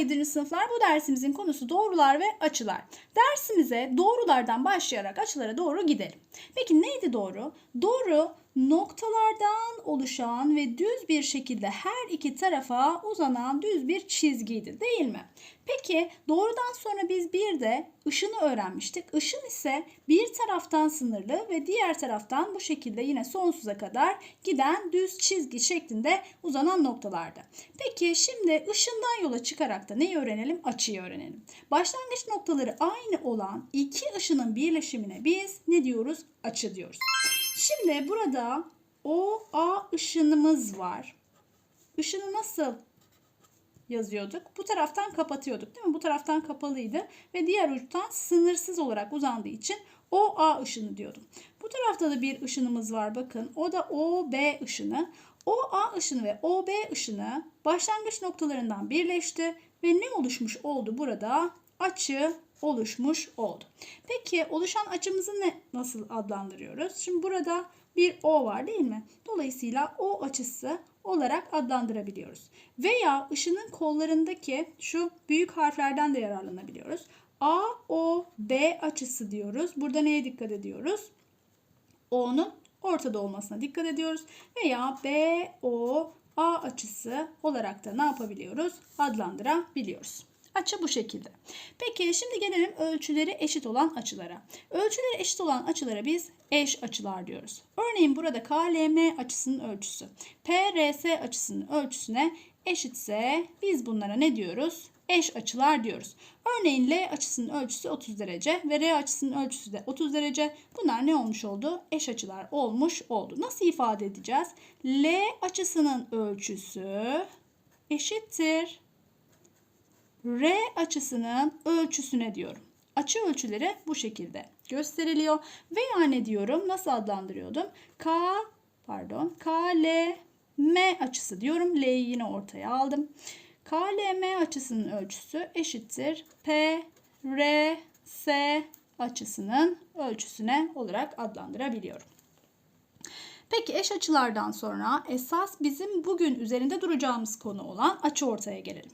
7. sınıflar bu dersimizin konusu doğrular ve açılar. Dersimize doğrulardan başlayarak açılara doğru gidelim. Peki neydi doğru? Doğru noktalardan oluşan ve düz bir şekilde her iki tarafa uzanan düz bir çizgiydi değil mi? Peki doğrudan sonra biz bir de ışını öğrenmiştik. Işın ise bir taraftan sınırlı ve diğer taraftan bu şekilde yine sonsuza kadar giden düz çizgi şeklinde uzanan noktalardı. Peki şimdi ışından yola çıkarak da neyi öğrenelim? Açıyı öğrenelim. Başlangıç noktaları aynı olan iki ışının birleşimine biz ne diyoruz? Açı diyoruz. Şimdi burada OA ışınımız var. Işını nasıl yazıyorduk? Bu taraftan kapatıyorduk değil mi? Bu taraftan kapalıydı ve diğer uçtan sınırsız olarak uzandığı için OA ışını diyordum. Bu tarafta da bir ışınımız var bakın. O da OB ışını. OA ışını ve OB ışını başlangıç noktalarından birleşti ve ne oluşmuş oldu burada? Açı oluşmuş oldu. Peki oluşan açımızı ne nasıl adlandırıyoruz? Şimdi burada bir O var değil mi? Dolayısıyla O açısı olarak adlandırabiliyoruz. Veya ışının kollarındaki şu büyük harflerden de yararlanabiliyoruz. A, O, B açısı diyoruz. Burada neye dikkat ediyoruz? O'nun ortada olmasına dikkat ediyoruz. Veya B, O, A açısı olarak da ne yapabiliyoruz? Adlandırabiliyoruz. Açı bu şekilde. Peki şimdi gelelim ölçüleri eşit olan açılara. Ölçüleri eşit olan açılara biz eş açılar diyoruz. Örneğin burada KLM açısının ölçüsü PRS açısının ölçüsüne eşitse biz bunlara ne diyoruz? Eş açılar diyoruz. Örneğin L açısının ölçüsü 30 derece ve R açısının ölçüsü de 30 derece. Bunlar ne olmuş oldu? Eş açılar olmuş oldu. Nasıl ifade edeceğiz? L açısının ölçüsü eşittir R açısının ölçüsüne diyorum. Açı ölçüleri bu şekilde gösteriliyor. Veya ne diyorum? Nasıl adlandırıyordum? K pardon K L M açısı diyorum. L'yi yine ortaya aldım. K L M açısının ölçüsü eşittir P R S açısının ölçüsüne olarak adlandırabiliyorum. Peki eş açılardan sonra esas bizim bugün üzerinde duracağımız konu olan açı ortaya gelelim.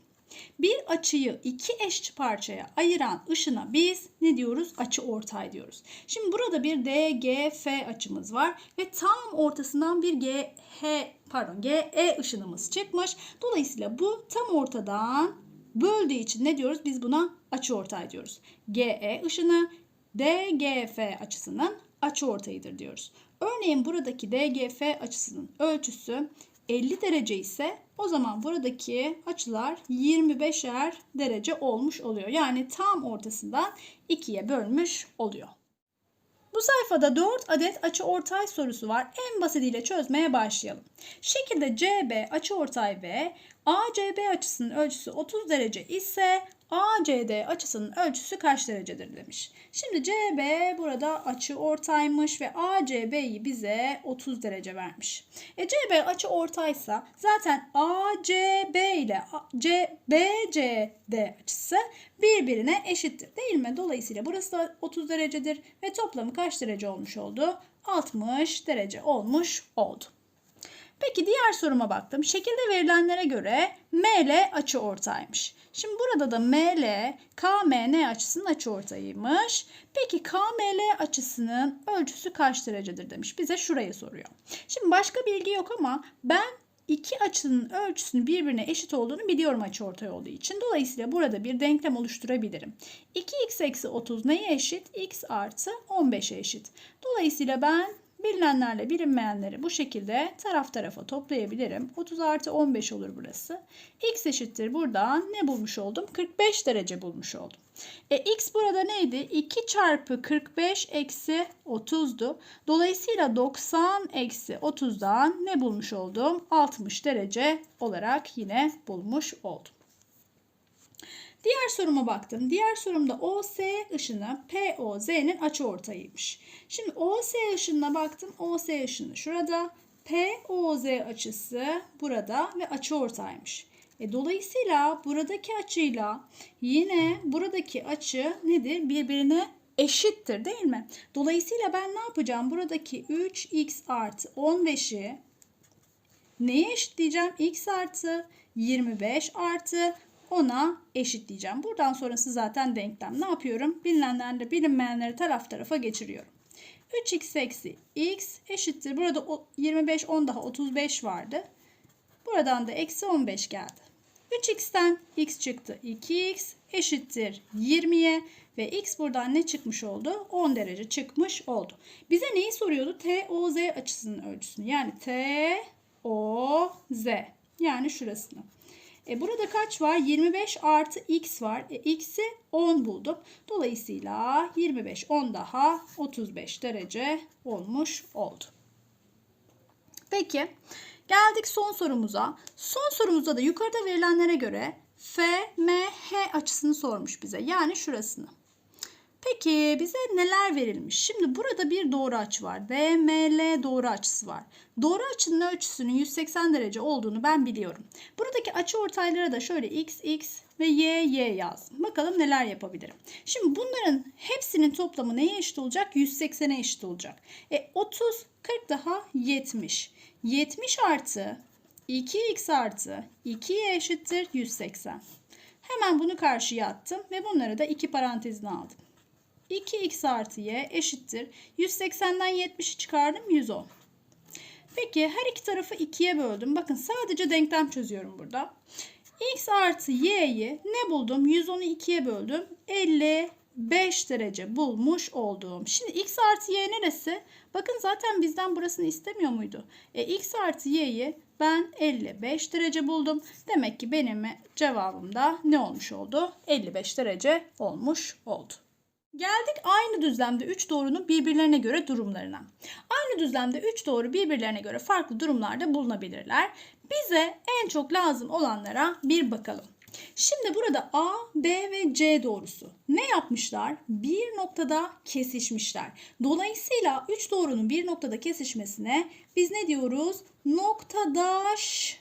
Bir açıyı iki eş parçaya ayıran ışına biz ne diyoruz? Açı ortay diyoruz. Şimdi burada bir DGF açımız var ve tam ortasından bir GH pardon GE ışınımız çıkmış. Dolayısıyla bu tam ortadan böldüğü için ne diyoruz? Biz buna açı ortay diyoruz. GE ışını DGF açısının açı ortayıdır diyoruz. Örneğin buradaki DGF açısının ölçüsü 50 derece ise o zaman buradaki açılar 25'er derece olmuş oluyor. Yani tam ortasından ikiye bölmüş oluyor. Bu sayfada 4 adet açı ortay sorusu var. En basitiyle çözmeye başlayalım. Şekilde CB açı ortay ve ACB açısının ölçüsü 30 derece ise ACD açısının ölçüsü kaç derecedir demiş. Şimdi CB burada açı ortaymış ve ACB'yi bize 30 derece vermiş. E CB açı ortaysa zaten ACB ile BCD açısı birbirine eşittir değil mi? Dolayısıyla burası da 30 derecedir ve toplamı kaç derece olmuş oldu? 60 derece olmuş oldu. Peki diğer soruma baktım. Şekilde verilenlere göre ML açı ortaymış. Şimdi burada da ML KMN açısının açı ortayıymış. Peki KML açısının ölçüsü kaç derecedir demiş. Bize şurayı soruyor. Şimdi başka bilgi yok ama ben iki açının ölçüsünün birbirine eşit olduğunu biliyorum açı ortay olduğu için. Dolayısıyla burada bir denklem oluşturabilirim. 2x eksi 30 neye eşit? x artı 15'e eşit. Dolayısıyla ben Bilinenlerle bilinmeyenleri bu şekilde taraf tarafa toplayabilirim. 30 artı 15 olur burası. X eşittir buradan ne bulmuş oldum? 45 derece bulmuş oldum. E, X burada neydi? 2 çarpı 45 eksi 30'du. Dolayısıyla 90 eksi 30'dan ne bulmuş oldum? 60 derece olarak yine bulmuş oldum. Diğer soruma baktım. Diğer sorumda OS ışını POZ'nin açıortayıymış. Şimdi OS ışınına baktım. OS ışını şurada. POZ açısı burada ve açıortaymış. E, dolayısıyla buradaki açıyla yine buradaki açı nedir? Birbirine eşittir değil mi? Dolayısıyla ben ne yapacağım? Buradaki 3x artı 15'i neye eşitleyeceğim? x artı 25 artı 10'a eşitleyeceğim. Buradan sonrası zaten denklem. Ne yapıyorum? Bilinenlerle bilinmeyenleri taraf tarafa geçiriyorum. 3x eksi x eşittir. Burada o- 25 10 daha 35 vardı. Buradan da eksi 15 geldi. 3x'ten x çıktı. 2x eşittir 20'ye ve x buradan ne çıkmış oldu? 10 derece çıkmış oldu. Bize neyi soruyordu? TOZ açısının ölçüsünü. Yani TOZ yani şurasını. E burada kaç var? 25 artı x var. E, x'i 10 buldum. Dolayısıyla 25 10 daha 35 derece olmuş oldu. Peki geldik son sorumuza. Son sorumuzda da yukarıda verilenlere göre FMH açısını sormuş bize. Yani şurasını. Peki bize neler verilmiş? Şimdi burada bir doğru açı var. DML doğru açısı var. Doğru açının ölçüsünün 180 derece olduğunu ben biliyorum. Buradaki açı ortaylara da şöyle x, x ve y, y yazdım. Bakalım neler yapabilirim. Şimdi bunların hepsinin toplamı neye eşit olacak? 180'e eşit olacak. E 30, 40 daha 70. 70 artı 2x artı 2y eşittir 180. Hemen bunu karşıya attım ve bunları da iki parantezine aldım. 2x artı y eşittir. 180'den 70'i çıkardım 110. Peki her iki tarafı 2'ye böldüm. Bakın sadece denklem çözüyorum burada. x artı y'yi ne buldum? 110'u 2'ye böldüm. 55 derece bulmuş oldum. Şimdi x artı y neresi? Bakın zaten bizden burasını istemiyor muydu? E, x artı y'yi ben 55 derece buldum. Demek ki benim cevabım da ne olmuş oldu? 55 derece olmuş oldu. Geldik aynı düzlemde 3 doğrunun birbirlerine göre durumlarına. Aynı düzlemde 3 doğru birbirlerine göre farklı durumlarda bulunabilirler. Bize en çok lazım olanlara bir bakalım. Şimdi burada A, B ve C doğrusu ne yapmışlar? Bir noktada kesişmişler. Dolayısıyla 3 doğrunun bir noktada kesişmesine biz ne diyoruz? Noktadaş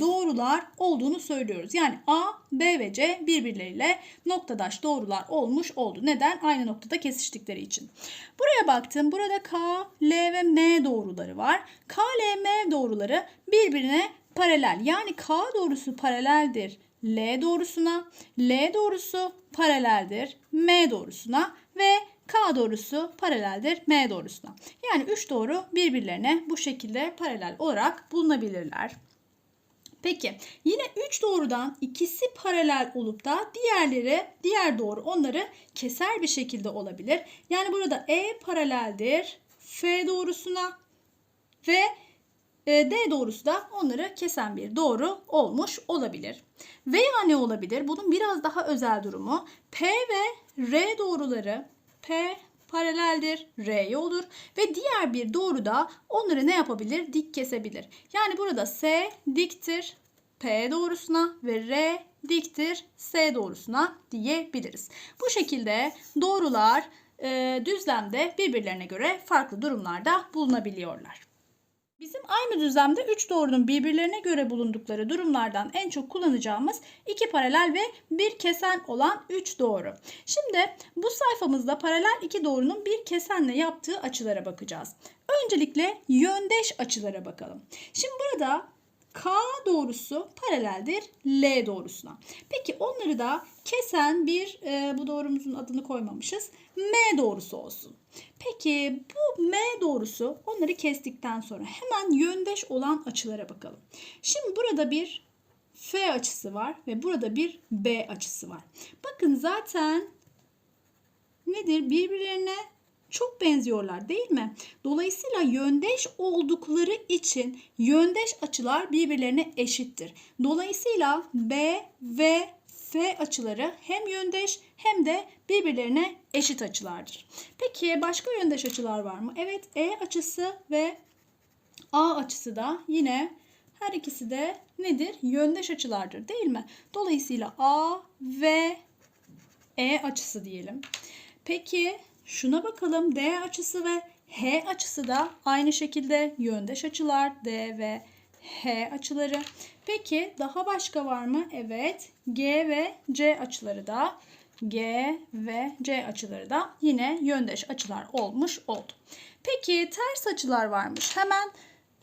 doğrular olduğunu söylüyoruz. Yani A, B ve C birbirleriyle noktadaş doğrular olmuş oldu. Neden? Aynı noktada kesiştikleri için. Buraya baktım. Burada K, L ve M doğruları var. K, L, M doğruları birbirine paralel. Yani K doğrusu paraleldir L doğrusuna, L doğrusu paraleldir M doğrusuna ve K doğrusu paraleldir M doğrusuna. Yani 3 doğru birbirlerine bu şekilde paralel olarak bulunabilirler. Peki yine 3 doğrudan ikisi paralel olup da diğerleri diğer doğru onları keser bir şekilde olabilir. Yani burada E paraleldir F doğrusuna ve e, D doğrusu da onları kesen bir doğru olmuş olabilir. Veya ne olabilir? Bunun biraz daha özel durumu P ve R doğruları P paraleldir, R'ye olur ve diğer bir doğru da onları ne yapabilir? Dik kesebilir. Yani burada S diktir P doğrusuna ve R diktir S doğrusuna diyebiliriz. Bu şekilde doğrular e, düzlemde birbirlerine göre farklı durumlarda bulunabiliyorlar. Bizim aynı düzlemde 3 doğrunun birbirlerine göre bulundukları durumlardan en çok kullanacağımız iki paralel ve bir kesen olan 3 doğru. Şimdi bu sayfamızda paralel iki doğrunun bir kesenle yaptığı açılara bakacağız. Öncelikle yöndeş açılara bakalım. Şimdi burada K doğrusu paraleldir L doğrusuna. Peki onları da kesen bir e, bu doğrumuzun adını koymamışız. M doğrusu olsun. Peki bu M doğrusu onları kestikten sonra hemen yöndeş olan açılara bakalım. Şimdi burada bir F açısı var ve burada bir B açısı var. Bakın zaten nedir? Birbirlerine çok benziyorlar değil mi? Dolayısıyla yöndeş oldukları için yöndeş açılar birbirlerine eşittir. Dolayısıyla B ve F açıları hem yöndeş hem de birbirlerine eşit açılardır. Peki başka yöndeş açılar var mı? Evet E açısı ve A açısı da yine her ikisi de nedir? Yöndeş açılardır değil mi? Dolayısıyla A ve E açısı diyelim. Peki şuna bakalım D açısı ve H açısı da aynı şekilde yöndeş açılar D ve H açıları. Peki daha başka var mı? Evet G ve C açıları da G ve C açıları da yine yöndeş açılar olmuş oldu. Peki ters açılar varmış. Hemen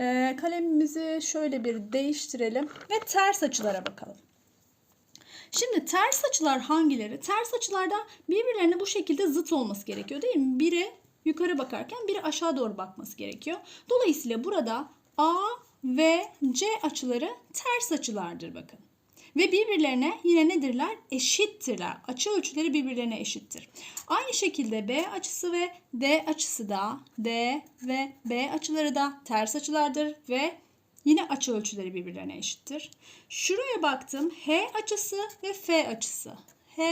e, kalemimizi şöyle bir değiştirelim ve ters açılara bakalım. Şimdi ters açılar hangileri? Ters açılarda birbirlerine bu şekilde zıt olması gerekiyor değil mi? Biri yukarı bakarken biri aşağı doğru bakması gerekiyor. Dolayısıyla burada A ve C açıları ters açılardır bakın. Ve birbirlerine yine nedirler? Eşittirler. Açı ölçüleri birbirlerine eşittir. Aynı şekilde B açısı ve D açısı da D ve B açıları da ters açılardır ve yine açı ölçüleri birbirlerine eşittir. Şuraya baktım. H açısı ve F açısı. H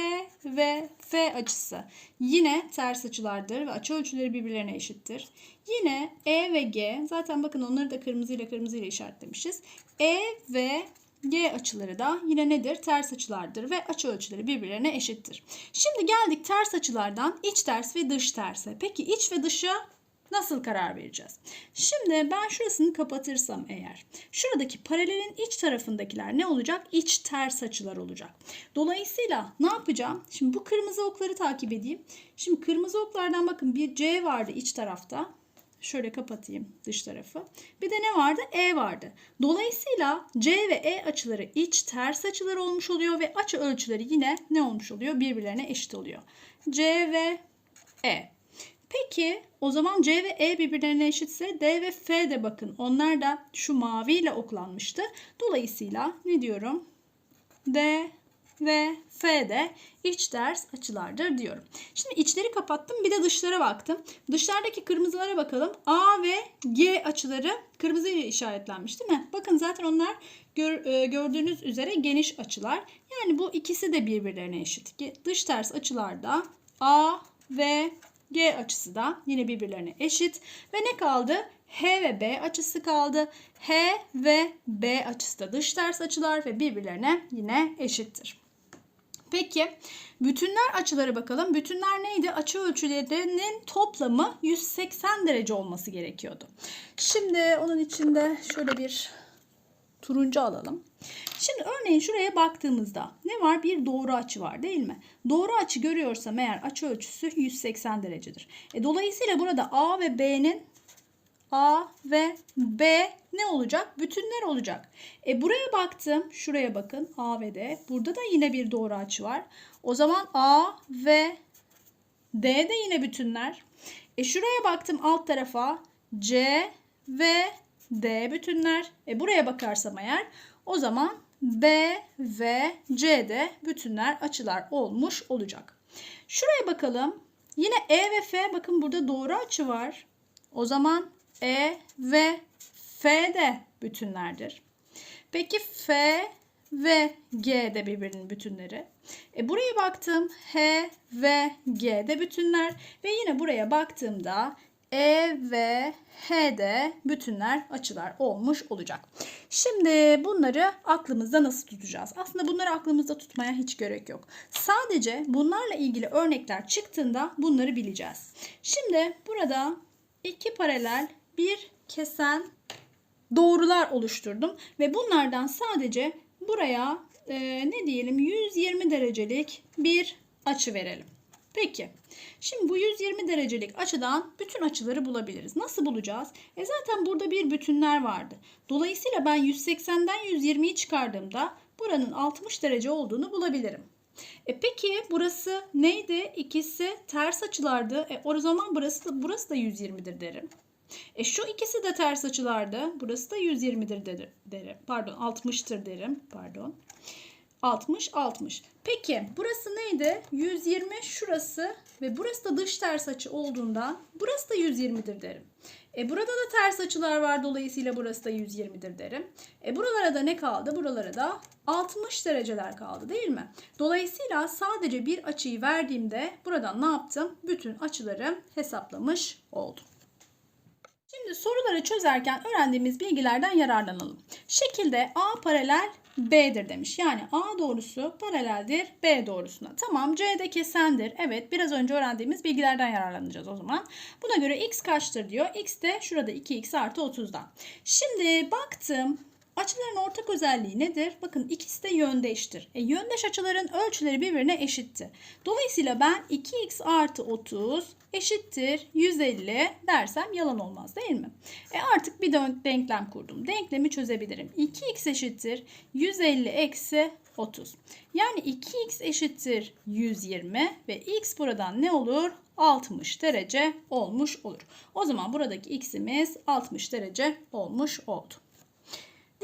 ve F açısı yine ters açılardır ve açı ölçüleri birbirlerine eşittir. Yine E ve G zaten bakın onları da kırmızıyla kırmızıyla işaretlemişiz. E ve G açıları da yine nedir? Ters açılardır ve açı ölçüleri birbirlerine eşittir. Şimdi geldik ters açılardan iç ters ve dış terse. Peki iç ve dışa nasıl karar vereceğiz? Şimdi ben şurasını kapatırsam eğer şuradaki paralelin iç tarafındakiler ne olacak? İç ters açılar olacak. Dolayısıyla ne yapacağım? Şimdi bu kırmızı okları takip edeyim. Şimdi kırmızı oklardan bakın bir C vardı iç tarafta. Şöyle kapatayım dış tarafı. Bir de ne vardı? E vardı. Dolayısıyla C ve E açıları iç ters açılar olmuş oluyor ve açı ölçüleri yine ne olmuş oluyor? Birbirlerine eşit oluyor. C ve E. Peki o zaman C ve E birbirlerine eşitse D ve F de bakın onlar da şu maviyle oklanmıştı. Dolayısıyla ne diyorum? D ve F de iç ters açılardır diyorum. Şimdi içleri kapattım bir de dışlara baktım. Dışlardaki kırmızılara bakalım. A ve G açıları kırmızı ile işaretlenmiş değil mi? Bakın zaten onlar gör, e, gördüğünüz üzere geniş açılar. Yani bu ikisi de birbirlerine eşit. Dış ters açılarda A ve G açısı da yine birbirlerine eşit. Ve ne kaldı? H ve B açısı kaldı. H ve B açısı da dış ters açılar ve birbirlerine yine eşittir. Peki bütünler açılara bakalım. Bütünler neydi? Açı ölçülerinin toplamı 180 derece olması gerekiyordu. Şimdi onun içinde şöyle bir turuncu alalım. Şimdi örneğin şuraya baktığımızda ne var? Bir doğru açı var değil mi? Doğru açı görüyorsam eğer açı ölçüsü 180 derecedir. E, dolayısıyla burada A ve B'nin A ve B ne olacak? Bütünler olacak. E buraya baktım. Şuraya bakın. A ve D. Burada da yine bir doğru açı var. O zaman A ve D de yine bütünler. E şuraya baktım alt tarafa. C ve D bütünler. E buraya bakarsam eğer o zaman B ve C de bütünler açılar olmuş olacak. Şuraya bakalım. Yine E ve F bakın burada doğru açı var. O zaman E ve F de bütünlerdir. Peki F ve G de birbirinin bütünleri. E buraya baktım H ve G de bütünler ve yine buraya baktığımda E ve H de bütünler açılar olmuş olacak. Şimdi bunları aklımızda nasıl tutacağız? Aslında bunları aklımızda tutmaya hiç gerek yok. Sadece bunlarla ilgili örnekler çıktığında bunları bileceğiz. Şimdi burada iki paralel bir kesen doğrular oluşturdum ve bunlardan sadece buraya e, ne diyelim 120 derecelik bir açı verelim. Peki. Şimdi bu 120 derecelik açıdan bütün açıları bulabiliriz. Nasıl bulacağız? E zaten burada bir bütünler vardı. Dolayısıyla ben 180'den 120'yi çıkardığımda buranın 60 derece olduğunu bulabilirim. E peki burası neydi? İkisi ters açılardı. E o zaman burası da, burası da 120'dir derim. E şu ikisi de ters açılardı. Burası da 120'dir derim. derim. Pardon 60'tır derim. Pardon. 60 60. Peki burası neydi? 120 şurası ve burası da dış ters açı olduğundan burası da 120'dir derim. E burada da ters açılar var dolayısıyla burası da 120'dir derim. E buralara da ne kaldı? Buralara da 60 dereceler kaldı değil mi? Dolayısıyla sadece bir açıyı verdiğimde buradan ne yaptım? Bütün açıları hesaplamış oldum. Şimdi soruları çözerken öğrendiğimiz bilgilerden yararlanalım. Şekilde A paralel B'dir demiş. Yani A doğrusu paraleldir B doğrusuna. Tamam C de kesendir. Evet biraz önce öğrendiğimiz bilgilerden yararlanacağız o zaman. Buna göre x kaçtır diyor. X de şurada 2x artı 30'dan. Şimdi baktım Açıların ortak özelliği nedir? Bakın ikisi de yöndeştir. E, yöndeş açıların ölçüleri birbirine eşitti. Dolayısıyla ben 2x artı 30 eşittir 150 dersem yalan olmaz değil mi? E artık bir denklem kurdum. Denklemi çözebilirim. 2x eşittir 150 eksi 30. Yani 2x eşittir 120 ve x buradan ne olur? 60 derece olmuş olur. O zaman buradaki x'imiz 60 derece olmuş oldu.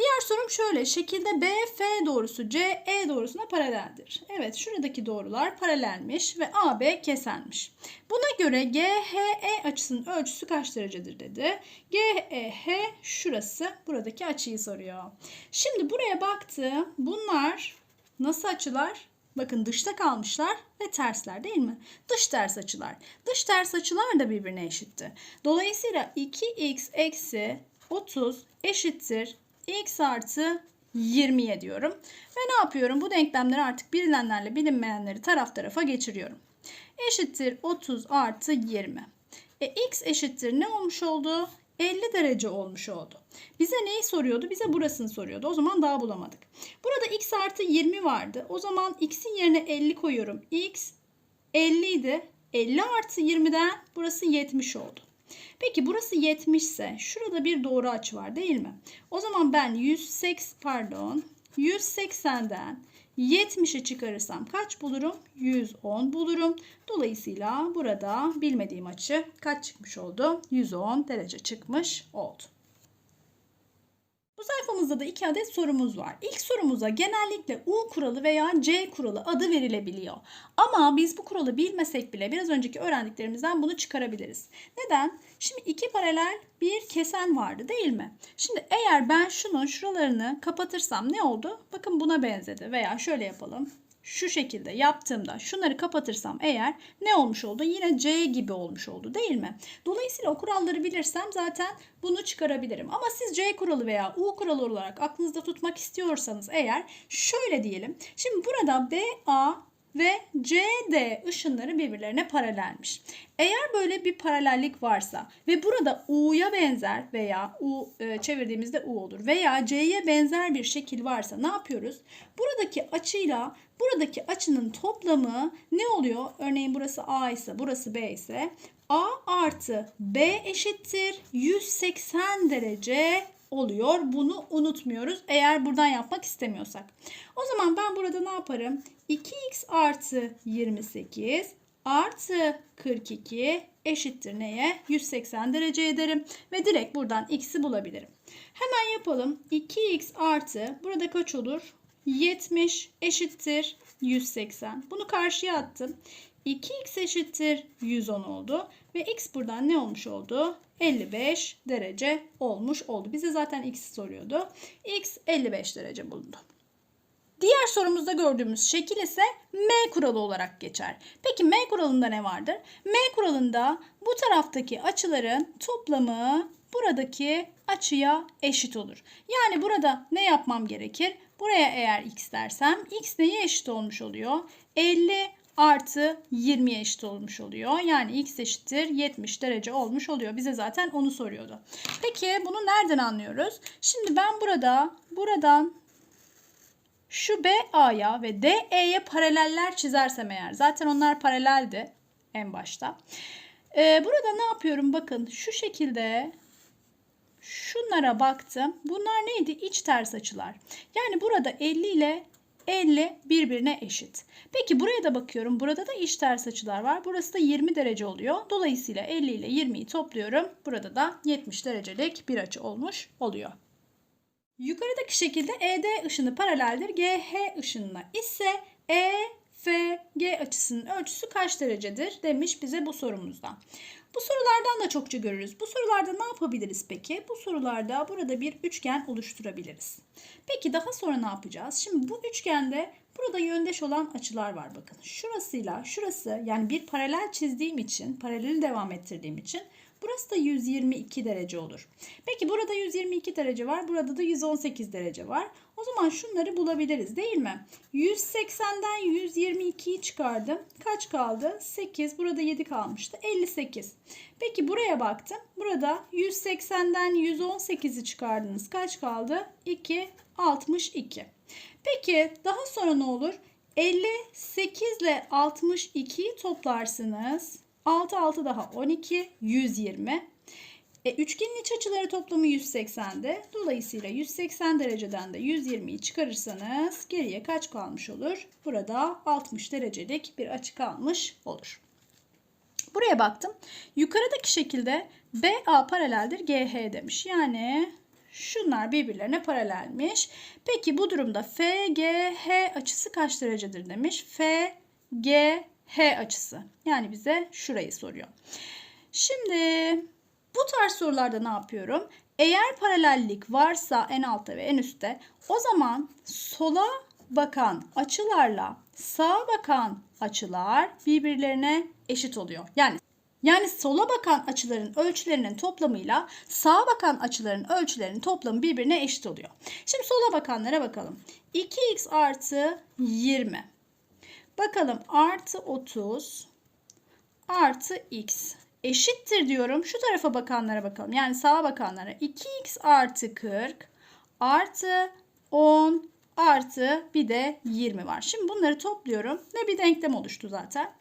Diğer sorum şöyle. Şekilde BF doğrusu CE doğrusuna paraleldir. Evet şuradaki doğrular paralelmiş ve AB kesenmiş. Buna göre GHE açısının ölçüsü kaç derecedir dedi. GEH şurası buradaki açıyı soruyor. Şimdi buraya baktım. Bunlar nasıl açılar? Bakın dışta kalmışlar ve tersler değil mi? Dış ters açılar. Dış ters açılar da birbirine eşitti. Dolayısıyla 2x eksi 30 eşittir x artı 20'ye diyorum. Ve ne yapıyorum? Bu denklemleri artık bilinenlerle bilinmeyenleri taraf tarafa geçiriyorum. Eşittir 30 artı 20. E, x eşittir ne olmuş oldu? 50 derece olmuş oldu. Bize neyi soruyordu? Bize burasını soruyordu. O zaman daha bulamadık. Burada x artı 20 vardı. O zaman x'in yerine 50 koyuyorum. x 50 idi. 50 artı 20'den burası 70 oldu. Peki burası 70 ise şurada bir doğru açı var değil mi? O zaman ben 180 pardon 180'den 70'i çıkarırsam kaç bulurum? 110 bulurum. Dolayısıyla burada bilmediğim açı kaç çıkmış oldu? 110 derece çıkmış oldu. Bu sayfamızda da iki adet sorumuz var. İlk sorumuza genellikle U kuralı veya C kuralı adı verilebiliyor. Ama biz bu kuralı bilmesek bile biraz önceki öğrendiklerimizden bunu çıkarabiliriz. Neden? Şimdi iki paralel bir kesen vardı değil mi? Şimdi eğer ben şunun şuralarını kapatırsam ne oldu? Bakın buna benzedi veya şöyle yapalım şu şekilde yaptığımda şunları kapatırsam eğer ne olmuş oldu? Yine C gibi olmuş oldu değil mi? Dolayısıyla o kuralları bilirsem zaten bunu çıkarabilirim. Ama siz C kuralı veya U kuralı olarak aklınızda tutmak istiyorsanız eğer şöyle diyelim. Şimdi burada BA ve CD ışınları birbirlerine paralelmiş. Eğer böyle bir paralellik varsa ve burada U'ya benzer veya U e, çevirdiğimizde U olur veya C'ye benzer bir şekil varsa ne yapıyoruz? Buradaki açıyla buradaki açının toplamı ne oluyor? Örneğin burası A ise burası B ise A artı B eşittir 180 derece oluyor. Bunu unutmuyoruz eğer buradan yapmak istemiyorsak. O zaman ben burada ne yaparım? 2x artı 28 artı 42 eşittir neye? 180 derece ederim. Ve direkt buradan x'i bulabilirim. Hemen yapalım. 2x artı burada kaç olur? 70 eşittir 180. Bunu karşıya attım. 2x eşittir 110 oldu. Ve x buradan ne olmuş oldu? 55 derece olmuş oldu. Bize zaten x soruyordu. x 55 derece bulundu. Diğer sorumuzda gördüğümüz şekil ise M kuralı olarak geçer. Peki M kuralında ne vardır? M kuralında bu taraftaki açıların toplamı buradaki açıya eşit olur. Yani burada ne yapmam gerekir? Buraya eğer x dersem x neye eşit olmuş oluyor? 50 artı 20'ye eşit olmuş oluyor. Yani x eşittir 70 derece olmuş oluyor. Bize zaten onu soruyordu. Peki bunu nereden anlıyoruz? Şimdi ben burada buradan şu BA'ya ve DE'ye paraleller çizersem eğer zaten onlar paraleldi en başta. Ee, burada ne yapıyorum? Bakın şu şekilde şunlara baktım. Bunlar neydi? İç ters açılar. Yani burada 50 ile 50 birbirine eşit. Peki buraya da bakıyorum. Burada da iç ters açılar var. Burası da 20 derece oluyor. Dolayısıyla 50 ile 20'yi topluyorum. Burada da 70 derecelik bir açı olmuş oluyor. Yukarıdaki şekilde ED ışını paraleldir GH ışınına ise EFG açısının ölçüsü kaç derecedir demiş bize bu sorumuzda. Bu sorulardan da çokça görürüz. Bu sorularda ne yapabiliriz peki? Bu sorularda burada bir üçgen oluşturabiliriz. Peki daha sonra ne yapacağız? Şimdi bu üçgende burada yöndeş olan açılar var bakın. Şurasıyla şurası yani bir paralel çizdiğim için, paraleli devam ettirdiğim için Burası da 122 derece olur. Peki burada 122 derece var. Burada da 118 derece var. O zaman şunları bulabiliriz değil mi? 180'den 122'yi çıkardım. Kaç kaldı? 8. Burada 7 kalmıştı. 58. Peki buraya baktım. Burada 180'den 118'i çıkardınız. Kaç kaldı? 2. 62. Peki daha sonra ne olur? 58 ile 62'yi toplarsınız. 6 6 daha 12 120. E, üçgenin iç açıları toplamı 180'de. Dolayısıyla 180 dereceden de 120'yi çıkarırsanız geriye kaç kalmış olur? Burada 60 derecelik bir açı kalmış olur. Buraya baktım. Yukarıdaki şekilde BA paraleldir GH demiş. Yani şunlar birbirlerine paralelmiş. Peki bu durumda FGH açısı kaç derecedir demiş. FGH açısı. Yani bize şurayı soruyor. Şimdi bu tarz sorularda ne yapıyorum? Eğer paralellik varsa en altta ve en üstte o zaman sola bakan açılarla sağa bakan açılar birbirlerine eşit oluyor. Yani yani sola bakan açıların ölçülerinin toplamıyla sağa bakan açıların ölçülerinin toplamı birbirine eşit oluyor. Şimdi sola bakanlara bakalım. 2x artı 20. Bakalım artı 30 artı x eşittir diyorum. Şu tarafa bakanlara bakalım. Yani sağa bakanlara 2x artı 40 artı 10 artı bir de 20 var. Şimdi bunları topluyorum ve bir denklem oluştu zaten.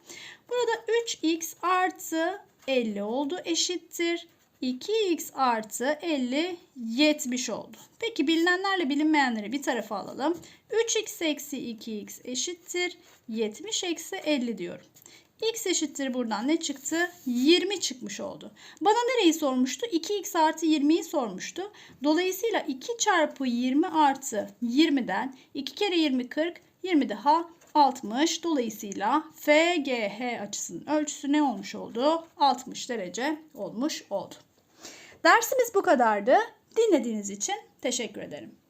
Burada 3x artı 50 oldu eşittir. 2x artı 50 70 oldu. Peki bilinenlerle bilinmeyenleri bir tarafa alalım. 3x eksi 2x eşittir. 70 eksi 50 diyorum. X eşittir buradan ne çıktı? 20 çıkmış oldu. Bana nereyi sormuştu? 2x artı 20'yi sormuştu. Dolayısıyla 2 çarpı 20 artı 20'den 2 kere 20 40, 20 daha 60. Dolayısıyla FGH açısının ölçüsü ne olmuş oldu? 60 derece olmuş oldu. Dersimiz bu kadardı. Dinlediğiniz için teşekkür ederim.